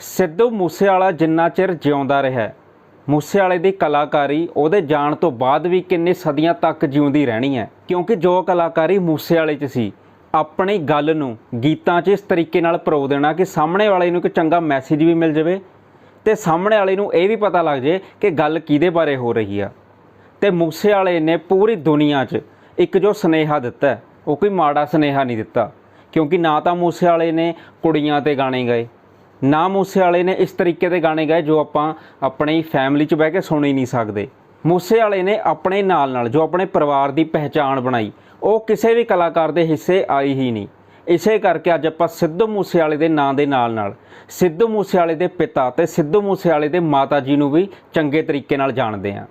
ਸਿੱਧੂ ਮੂਸੇਵਾਲਾ ਜਿੰਨਾ ਚਿਰ ਜਿਉਂਦਾ ਰਿਹਾ ਮੂਸੇਵਾਲੇ ਦੀ ਕਲਾਕਾਰੀ ਉਹਦੇ ਜਾਣ ਤੋਂ ਬਾਅਦ ਵੀ ਕਿੰਨੀ ਸਦੀਆਂ ਤੱਕ ਜਿਉਂਦੀ ਰਹਿਣੀ ਹੈ। ਕਿਉਂਕਿ ਜੋ ਕਲਾਕਾਰੀ ਮੂਸੇਵਾਲੇ 'ਚ ਸੀ, ਆਪਣੀ ਗੱਲ ਨੂੰ ਗੀਤਾਂ 'ਚ ਇਸ ਤਰੀਕੇ ਨਾਲ ਪਰੋ ਦੇਣਾ ਕਿ ਸਾਹਮਣੇ ਵਾਲੇ ਨੂੰ ਇੱਕ ਚੰਗਾ ਮੈਸੇਜ ਵੀ ਮਿਲ ਜਾਵੇ ਤੇ ਸਾਹਮਣੇ ਵਾਲੇ ਨੂੰ ਇਹ ਵੀ ਪਤਾ ਲੱਗ ਜੇ ਕਿ ਗੱਲ ਕਿਹਦੇ ਬਾਰੇ ਹੋ ਰਹੀ ਆ। ਤੇ ਮੂਸੇਵਾਲੇ ਨੇ ਪੂਰੀ ਦੁਨੀਆ 'ਚ ਇੱਕ ਜੋ ਸਨੇਹਾ ਦਿੱਤਾ ਉਹ ਕੋਈ ਮਾੜਾ ਸਨੇਹਾ ਨਹੀਂ ਦਿੱਤਾ। ਕਿਉਂਕਿ ਨਾ ਤਾਂ ਮੂਸੇਵਾਲੇ ਨੇ ਕੁੜੀਆਂ ਤੇ ਗਾਣੇ ਗਾਏ ਨਾ ਮੂਸੇਵਾਲੇ ਨੇ ਇਸ ਤਰੀਕੇ ਦੇ ਗਾਣੇ ਗਾਏ ਜੋ ਆਪਾਂ ਆਪਣੀ ਫੈਮਿਲੀ 'ਚ ਬਹਿ ਕੇ ਸੁਣ ਹੀ ਨਹੀਂ ਸਕਦੇ। ਮੂਸੇਵਾਲੇ ਨੇ ਆਪਣੇ ਨਾਲ ਨਾਲ ਜੋ ਆਪਣੇ ਪਰਿਵਾਰ ਦੀ ਪਹਿਚਾਣ ਬਣਾਈ, ਉਹ ਕਿਸੇ ਵੀ ਕਲਾਕਾਰ ਦੇ ਹਿੱਸੇ ਆਈ ਹੀ ਨਹੀਂ। ਇਸੇ ਕਰਕੇ ਅੱਜ ਆਪਾਂ ਸਿੱਧੂ ਮੂਸੇਵਾਲੇ ਦੇ ਨਾਂ ਦੇ ਨਾਲ ਨਾਲ ਸਿੱਧੂ ਮੂਸੇਵਾਲੇ ਦੇ ਪਿਤਾ ਤੇ ਸਿੱਧੂ ਮੂਸੇਵਾਲੇ ਦੇ ਮਾਤਾ ਜੀ ਨੂੰ ਵੀ ਚੰਗੇ ਤਰੀਕੇ ਨਾਲ ਜਾਣਦੇ ਹਾਂ।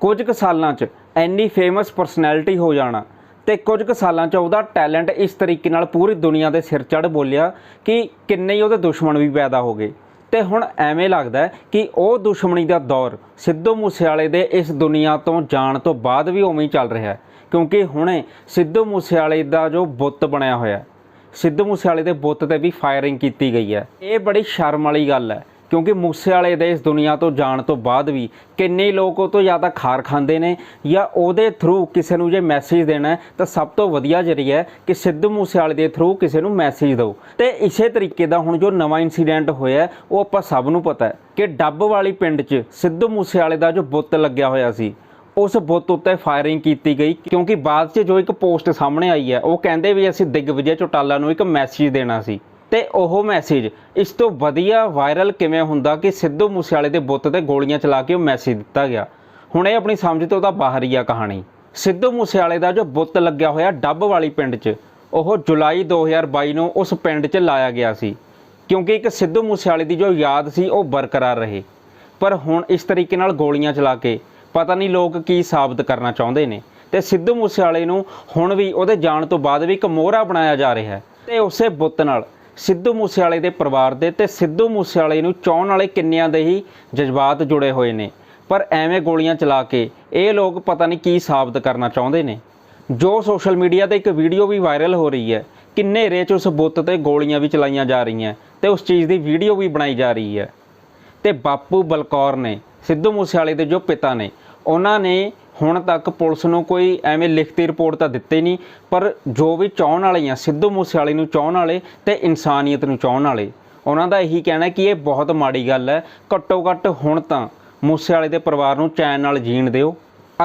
ਕੁਝ ਕੁ ਸਾਲਾਂ 'ਚ ਐਨੀ ਫੇਮਸ ਪਰਸਨੈਲਿਟੀ ਹੋ ਜਾਣਾ ਤੇ ਕੁਝ ਕੁ ਸਾਲਾਂ 'ਚ ਉਹਦਾ ਟੈਲੈਂਟ ਇਸ ਤਰੀਕੇ ਨਾਲ ਪੂਰੀ ਦੁਨੀਆ ਦੇ ਸਿਰ ਚੜ੍ਹ ਬੋਲਿਆ ਕਿ ਕਿੰਨੇ ਹੀ ਉਹਦੇ ਦੁਸ਼ਮਣ ਵੀ ਪੈਦਾ ਹੋ ਗਏ। ਤੇ ਹੁਣ ਐਵੇਂ ਲੱਗਦਾ ਕਿ ਉਹ ਦੁਸ਼ਮਣੀ ਦਾ ਦੌਰ ਸਿੱਧੂ ਮੂਸੇਵਾਲੇ ਦੇ ਇਸ ਦੁਨੀਆ ਤੋਂ ਜਾਣ ਤੋਂ ਬਾਅਦ ਵੀ ਉਵੇਂ ਹੀ ਚੱਲ ਰਿਹਾ ਹੈ। ਕਿਉਂਕਿ ਹੁਣੇ ਸਿੱਧੂ ਮੂਸੇਵਾਲੇ ਦਾ ਜੋ ਬੁੱਤ ਬਣਿਆ ਹੋਇਆ ਸਿੱਧੂ ਮੂਸੇਵਾਲੇ ਦੇ ਬੁੱਤ ਤੇ ਵੀ ਫਾਇਰਿੰਗ ਕੀਤੀ ਗਈ ਹੈ। ਇਹ ਬੜੀ ਸ਼ਰਮ ਵਾਲੀ ਗੱਲ ਹੈ ਕਿਉਂਕਿ ਮੂਸੇਵਾਲੇ ਦੇ ਇਸ ਦੁਨੀਆ ਤੋਂ ਜਾਣ ਤੋਂ ਬਾਅਦ ਵੀ ਕਿੰਨੇ ਲੋਕ ਉਹ ਤੋਂ ਜਾਂ ਤਾਂ ਖਾਰ ਖਾਂਦੇ ਨੇ ਜਾਂ ਉਹਦੇ ਥਰੂ ਕਿਸੇ ਨੂੰ ਜੇ ਮੈਸੇਜ ਦੇਣਾ ਤਾਂ ਸਭ ਤੋਂ ਵਧੀਆ ਜਰੀਆ ਹੈ ਕਿ ਸਿੱਧੂ ਮੂਸੇਵਾਲੇ ਦੇ ਥਰੂ ਕਿਸੇ ਨੂੰ ਮੈਸੇਜ ਦਿਓ। ਤੇ ਇਸੇ ਤਰੀਕੇ ਦਾ ਹੁਣ ਜੋ ਨਵਾਂ ਇਨਸੀਡੈਂਟ ਹੋਇਆ, ਉਹ ਆਪਾਂ ਸਭ ਨੂੰ ਪਤਾ ਹੈ ਕਿ ਡੱਬ ਵਾਲੀ ਪਿੰਡ 'ਚ ਸਿੱਧੂ ਮੂਸੇਵਾਲੇ ਦਾ ਜੋ ਬੁੱਤ ਲੱਗਿਆ ਹੋਇਆ ਸੀ, ਉਸ ਬੁੱਤ ਉੱਤੇ ਫਾਇਰਿੰਗ ਕੀਤੀ ਗਈ ਕਿਉਂਕਿ ਬਾਅਦ 'ਚ ਜੋ ਇੱਕ ਪੋਸਟ ਸਾਹਮਣੇ ਆਈ ਹੈ, ਉਹ ਕਹਿੰਦੇ ਵੀ ਅਸੀਂ ਦਿਗਵਿਜੇ ਚੌਟਾਲਾ ਨੂੰ ਇੱਕ ਮੈਸੇਜ ਦੇਣਾ ਸੀ। ਤੇ ਉਹ ਮੈਸੇਜ ਇਸ ਤੋਂ ਵਧੀਆ ਵਾਇਰਲ ਕਿਵੇਂ ਹੁੰਦਾ ਕਿ ਸਿੱਧੂ ਮੂਸੇਵਾਲੇ ਦੇ ਬੁੱਤ ਤੇ ਗੋਲੀਆਂ ਚਲਾ ਕੇ ਉਹ ਮੈਸੇਜ ਦਿੱਤਾ ਗਿਆ। ਹੁਣ ਇਹ ਆਪਣੀ ਸਮਝ ਤੋਂ ਤਾਂ ਬਾਹਰ ਹੀ ਆ ਕਹਾਣੀ। ਸਿੱਧੂ ਮੂਸੇਵਾਲੇ ਦਾ ਜੋ ਬੁੱਤ ਲੱਗਿਆ ਹੋਇਆ ਡੱਬ ਵਾਲੀ ਪਿੰਡ 'ਚ, ਉਹ ਜੁਲਾਈ 2022 ਨੂੰ ਉਸ ਪਿੰਡ 'ਚ ਲਾਇਆ ਗਿਆ ਸੀ। ਕਿਉਂਕਿ ਇੱਕ ਸਿੱਧੂ ਮੂਸੇਵਾਲੇ ਦੀ ਜੋ ਯਾਦ ਸੀ, ਉਹ ਬਰਕਰਾਰ ਰਹੇ। ਪਰ ਹੁਣ ਇਸ ਤਰੀਕੇ ਨਾਲ ਗੋਲੀਆਂ ਚਲਾ ਕੇ ਪਤਾ ਨਹੀਂ ਲੋਕ ਕੀ ਸਾਬਤ ਕਰਨਾ ਚਾਹੁੰਦੇ ਨੇ। ਤੇ ਸਿੱਧੂ ਮੂਸੇਵਾਲੇ ਨੂੰ ਹੁਣ ਵੀ ਉਹਦੇ ਜਾਣ ਤੋਂ ਬਾਅਦ ਵੀ ਇੱਕ ਮੋਹਰਾ ਬਣਾਇਆ ਜਾ ਰਿਹਾ ਹੈ। ਤੇ ਉਸੇ ਬੁੱਤ ਨਾਲ ਸਿੱਧੂ ਮੂਸੇਵਾਲੇ ਦੇ ਪਰਿਵਾਰ ਦੇ ਤੇ ਸਿੱਧੂ ਮੂਸੇਵਾਲੇ ਨੂੰ ਚਾਹਣ ਵਾਲੇ ਕਿੰਨਿਆਂ ਦੇ ਹੀ ਜਜ਼ਬਾਤ ਜੁੜੇ ਹੋਏ ਨੇ। ਪਰ ਐਵੇਂ ਗੋਲੀਆਂ ਚਲਾ ਕੇ ਇਹ ਲੋਕ ਪਤਾ ਨਹੀਂ ਕੀ ਸਾਬਤ ਕਰਨਾ ਚਾਹੁੰਦੇ ਨੇ। ਜੋ ਸੋਸ਼ਲ ਮੀਡੀਆ ਤੇ ਇੱਕ ਵੀਡੀਓ ਵੀ ਵਾਇਰਲ ਹੋ ਰਹੀ ਹੈ ਕਿ ਹਨੇਰੇ 'ਚ ਉਸ ਬੁੱਤ ਤੇ ਗੋਲੀਆਂ ਵੀ ਚਲਾਈਆਂ ਜਾ ਰਹੀਆਂ ਤੇ ਉਸ ਚੀਜ਼ ਦੀ ਵੀਡੀਓ ਵੀ ਬਣਾਈ ਜਾ ਰਹੀ ਹੈ। ਤੇ ਬਾਪੂ ਬਲਕੌਰ ਨੇ, ਸਿੱਧੂ ਮੂਸੇਵਾਲੇ ਦੇ ਜੋ ਪਿਤਾ ਨੇ ਉਹਨਾਂ ਨੇ ਹੁਣ ਤੱਕ ਪੁਲਿਸ ਨੂੰ ਕੋਈ ਐਵੇਂ ਲਿਖਤੀ ਰਿਪੋਰਟ ਤਾਂ ਦਿੱਤੀ ਨਹੀਂ, ਪਰ ਜੋ ਵੀ ਚਾਹਣ ਵਾਲੇ ਆ, ਸਿੱਧੂ ਮੂਸੇਵਾਲੇ ਨੂੰ ਚਾਹਣ ਵਾਲੇ ਤੇ ਇਨਸਾਨੀਅਤ ਨੂੰ ਚਾਹਣ ਵਾਲੇ, ਉਹਨਾਂ ਦਾ ਇਹੀ ਕਹਿਣਾ ਕਿ ਇਹ ਬਹੁਤ ਮਾੜੀ ਗੱਲ ਹੈ। ਘੱਟੋ ਘੱਟ ਹੁਣ ਤਾਂ ਮੂਸੇਵਾਲੇ ਦੇ ਪਰਿਵਾਰ ਨੂੰ ਚੈਨ ਨਾਲ ਜੀਣ ਦਿਓ।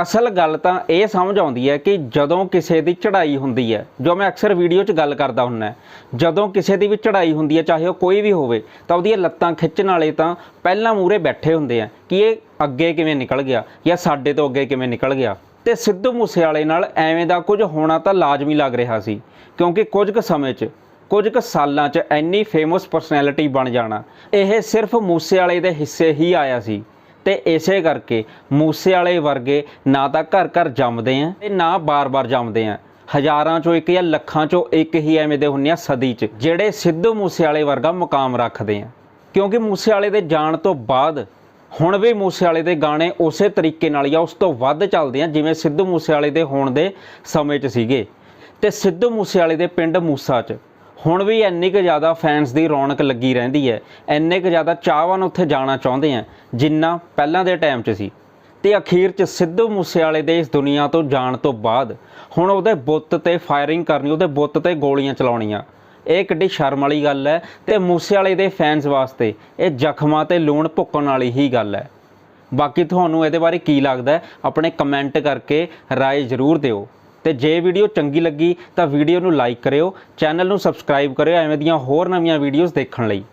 ਅਸਲ ਗੱਲ ਤਾਂ ਇਹ ਸਮਝ ਆਉਂਦੀ ਹੈ ਕਿ ਜਦੋਂ ਕਿਸੇ ਦੀ ਚੜ੍ਹਾਈ ਹੁੰਦੀ ਹੈ, ਜੋ ਮੈਂ ਅਕਸਰ ਵੀਡੀਓ 'ਚ ਗੱਲ ਕਰਦਾ ਹੁੰਨਾ ਜਦੋਂ ਕਿਸੇ ਦੀ ਵੀ ਚੜ੍ਹਾਈ ਹੁੰਦੀ ਹੈ, ਚਾਹੇ ਉਹ ਕੋਈ ਵੀ ਹੋਵੇ, ਤਾਂ ਉਹਦੀਆਂ ਲੱਤਾਂ ਖਿੱਚਣ ਵਾਲੇ ਤਾਂ ਪਹਿਲਾਂ ਮੂਰੇ ਬੈਠੇ ਹੁੰਦੇ ਆ ਕਿ ਇਹ ਅੱਗੇ ਕਿਵੇਂ ਨਿਕਲ ਗਿਆ ਜਾਂ ਸਾਡੇ ਤੋਂ ਅੱਗੇ ਕਿਵੇਂ ਨਿਕਲ ਗਿਆ। ਤੇ ਸਿੱਧੂ ਮੂਸੇਵਾਲੇ ਨਾਲ ਐਵੇਂ ਦਾ ਕੁਝ ਹੋਣਾ ਤਾਂ ਲਾਜ਼ਮੀ ਲੱਗ ਰਿਹਾ ਸੀ, ਕਿਉਂਕਿ ਕੁਝ ਕੁ ਸਮੇਂ 'ਚ, ਕੁਝ ਕੁ ਸਾਲਾਂ 'ਚ ਇੰਨੀ ਫੇਮਸ ਪਰਸਨੈਲਿਟੀ ਬਣ ਜਾਣਾ, ਇਹ ਸਿਰਫ ਮੂਸੇਵਾਲੇ ਦੇ ਹਿੱਸੇ ਹੀ ਆਇਆ ਸੀ। ਤੇ ਇਸੇ ਕਰਕੇ ਮੂਸੇ ਵਾਲੇ ਵਰਗੇ ਨਾ ਤਾਂ ਘਰ ਘਰ ਜੰਮਦੇ ਆ ਤੇ ਨਾ ਬਾਰ-ਬਾਰ ਜੰਮਦੇ ਆ। ਹਜ਼ਾਰਾਂ ਚੋਂ ਇੱਕ ਜਾਂ ਲੱਖਾਂ ਚੋਂ ਇੱਕ ਹੀ ਐਵੇਂ ਦੇ ਹੁੰਨੇ ਆ ਸਦੀ 'ਚ, ਜਿਹੜੇ ਸਿੱਧੂ ਮੂਸੇ ਵਾਲੇ ਵਰਗਾ ਮੁਕਾਮ ਰੱਖਦੇ ਆ। ਕਿਉਂਕਿ ਮੂਸੇ ਵਾਲੇ ਦੇ ਜਾਣ ਤੋਂ ਬਾਅਦ ਹੁਣ ਵੀ ਮੂਸੇ ਵਾਲੇ ਦੇ ਗਾਣੇ ਉਸੇ ਤਰੀਕੇ ਨਾਲ ਜਾਂ ਉਸ ਤੋਂ ਵੱਧ ਚੱਲਦੇ ਆ ਜਿਵੇਂ ਸਿੱਧੂ ਮੂਸੇ ਵਾਲੇ ਦੇ ਹੋਣ ਦੇ ਸਮੇਂ 'ਚ ਸੀਗੇ। ਤੇ ਸਿੱਧੂ ਮੂਸੇ ਵਾਲੇ ਦੇ ਪਿੰਡ ਮੂਸਾ 'ਚ। ਹੁਣ ਵੀ ਇੰਨੀ ਕੁ ਜ਼ਿਆਦਾ ਫੈਨਸ ਦੀ ਰੌਣਕ ਲੱਗੀ ਰਹਿੰਦੀ ਹੈ, ਇੰਨੇ ਕੁ ਜ਼ਿਆਦਾ ਚਾਹਵਾਨ ਉੱਥੇ ਜਾਣਾ ਚਾਹੁੰਦੇ ਆ, ਜਿੰਨਾ ਪਹਿਲਾਂ ਦੇ ਟਾਈਮ 'ਚ ਸੀ। ਤੇ ਅਖੀਰ 'ਚ ਸਿੱਧੂ ਮੂਸੇਵਾਲੇ ਦੇ ਇਸ ਦੁਨੀਆ ਤੋਂ ਜਾਣ ਤੋਂ ਬਾਅਦ ਹੁਣ ਉਹਦੇ ਬੁੱਤ ਤੇ ਫਾਇਰਿੰਗ ਕਰਨੀ, ਉਹਦੇ ਬੁੱਤ ਤੇ ਗੋਲੀਆਂ ਚਲਾਉਣੀਆਂ, ਇਹ ਕਿੱਡੀ ਸ਼ਰਮ ਵਾਲੀ ਗੱਲ ਹੈ। ਤੇ ਮੂਸੇਵਾਲੇ ਦੇ ਫੈਨਸ ਵਾਸਤੇ ਇਹ ਜ਼ਖਮਾਂ ਤੇ ਲੂਣ ਭੁੱਕਣ ਵਾਲੀ ਹੀ ਗੱਲ ਹੈ। ਬਾਕੀ ਤੁਹਾਨੂੰ ਇਹਦੇ ਬਾਰੇ ਕੀ ਲੱਗਦਾ ਆਪਣੇ ਕਮੈਂਟ ਕਰਕੇ ਰਾਏ ਜ਼ਰੂਰ ਦਿਓ। ਤੇ ਜੇ ਵੀਡੀਓ ਚੰਗੀ ਲੱਗੀ ਤਾਂ ਵੀਡੀਓ ਨੂੰ ਲਾਈਕ ਕਰਿਓ, ਚੈਨਲ ਨੂੰ ਸਬਸਕ੍ਰਾਈਬ ਕਰਿਓ ਐਵੇਂ ਦੀਆਂ ਹੋਰ ਨਵੀਆਂ ਵੀਡੀਓਜ਼ ਦੇਖਣ ਲਈ।